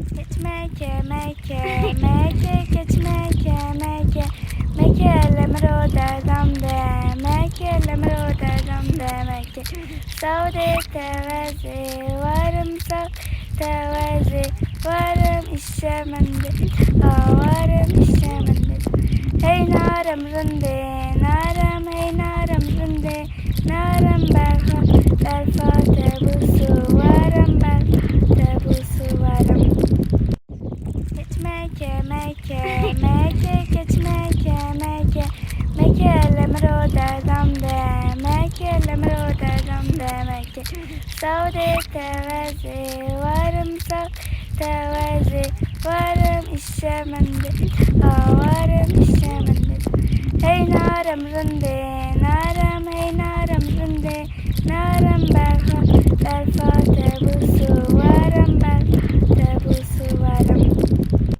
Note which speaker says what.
Speaker 1: Meke, meke, meke, geç meke, meke, meke, lemro derdam de, meke, lemro derdam de, meke. Saude tevezi, varım sav tevezi, varım işemende, aa varım işemende. Hey naram rınde, naram hey naram rınde, naram berha, berfa tebusu, varım berfa tebusu, varım. Meke, meke, geç meke, meke, meke, lemro derdam de, meke, lemro derdam de, meke. Saude tevezi, varım sav tevezi, varım işemende, aa varım işemende. Hey naram rınde, naram hey naram rınde, naram berha,